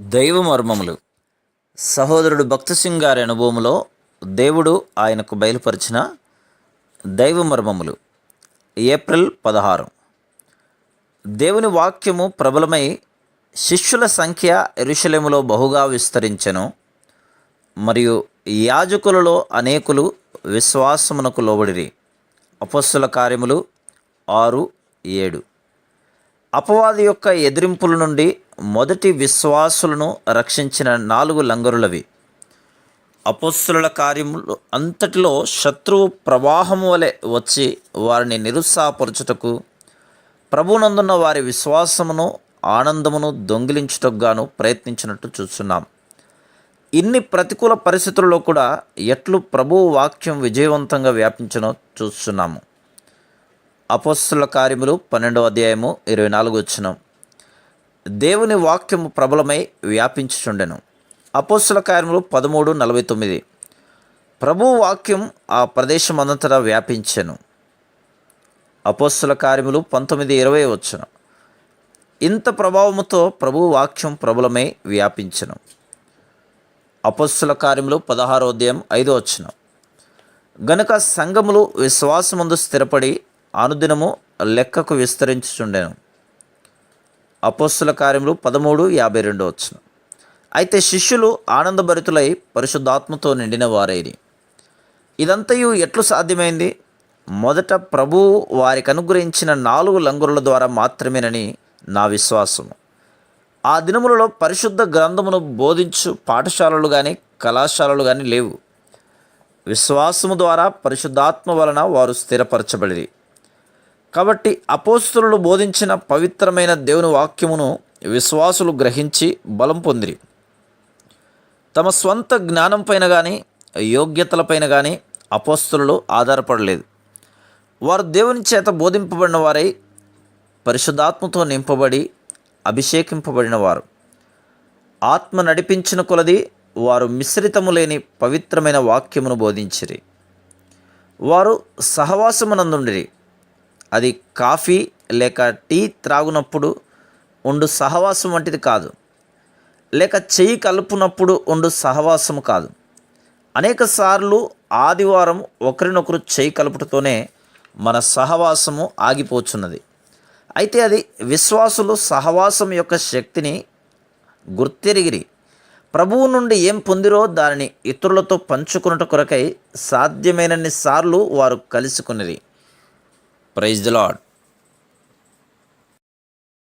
దైవ మర్మములు సహోదరుడు భక్తసింగ్ గారి అనుభవంలో దేవుడు ఆయనకు బయలుపరిచిన దైవ మర్మములు ఏప్రిల్ పదహారు. దేవుని వాక్యము ప్రబలమై శిష్యుల సంఖ్య ఎరుషలేములో బహుగా విస్తరించెను. మరియు యాజకులలో అనేకులు విశ్వాసమునకు లోబడిరి. అపస్సుల కార్యములు ఆరు ఏడు. అపవాది యొక్క ఎదిరింపుల నుండి మొదటి విశ్వాసులను రక్షించిన నాలుగు లంగరులవి. అపస్సుల కార్యములు అంతటిలో శత్రువు ప్రవాహము వలె వచ్చి వారిని నిరుత్సాహపరచుటకు ప్రభునందున్న వారి విశ్వాసమును ఆనందమును దొంగిలించుటకు గాను ప్రయత్నించినట్టు చూస్తున్నాం ఇన్ని ప్రతికూల పరిస్థితుల్లో కూడా ఎట్లు ప్రభువు వాక్యం విజయవంతంగా వ్యాపించనో చూస్తున్నాము అపోస్తుల కార్యములు పన్నెండవ అధ్యాయము ఇరవై నాలుగు వచ్చిన దేవుని వాక్యము ప్రబలమై వ్యాపించుచుండెను. అపోస్తుల కార్యములు పదమూడు నలభై తొమ్మిది. ప్రభు వాక్యం ఆ ప్రదేశం అంతటా వ్యాపించెను. అపోస్తుల కార్యములు పంతొమ్మిది ఇరవై వచ్చిన ఇంత ప్రభావముతో ప్రభు వాక్యం ప్రబలమై వ్యాపించెను. అపోస్తుల కార్యములు పదహారో అధ్యాయం ఐదో వచ్చిన గనుక సంఘములు విశ్వాసముందు స్థిరపడి అనుదినము లెక్కకు విస్తరించుచుండెను. అపోస్తుల కార్యములు పదమూడు యాభై రెండు వచ్చిన అయితే శిష్యులు ఆనందభరితులై పరిశుద్ధాత్మతో నిండిన వారైరి ఇదంతయు ఎట్లు సాధ్యమైంది? మొదట ప్రభువు వారికి అనుగ్రహించిన నాలుగు లంగురుల ద్వారా మాత్రమేనని నా విశ్వాసము. ఆ దినములలో పరిశుద్ధ గ్రంథమును బోధించు పాఠశాలలు కానీ కళాశాలలు కానీ లేవు. విశ్వాసము ద్వారా పరిశుద్ధాత్మ వలన వారు స్థిరపరచబడిరి. కాబట్టి అపోస్తులు బోధించిన పవిత్రమైన దేవుని వాక్యమును విశ్వాసులు గ్రహించి బలం పొందిరి. తమ స్వంత జ్ఞానం పైన కానీ యోగ్యతలపైన కానీ అపోస్తులు ఆధారపడలేదు. వారు దేవుని చేత బోధింపబడిన వారై పరిశుద్ధాత్మతో నింపబడి అభిషేకింపబడిన వారు ఆత్మ నడిపించిన కొలది వారు మిశ్రితము లేని పవిత్రమైన వాక్యమును బోధించిరి. వారు సహవాసమునందుండిరి. అది కాఫీ లేక టీ త్రాగునప్పుడు ఉండు సహవాసం వంటిది కాదు. లేక చెయ్యి కలుపునప్పుడు ఉండు సహవాసము కాదు. అనేక సార్లు ఆదివారం ఒకరినొకరు చేయి కలుపుటతోనే మన సహవాసము ఆగిపోచున్నది. అయితే అది విశ్వాసులు సహవాసం యొక్క శక్తిని గుర్తెరిగిరి. ప్రభువు నుండి ఏం పొందిరో దానిని ఇతరులతో పంచుకున్నట కొరకై సాధ్యమైనన్ని సార్లు వారు కలుసుకున్నది ప్రైజ్ ద లాడ్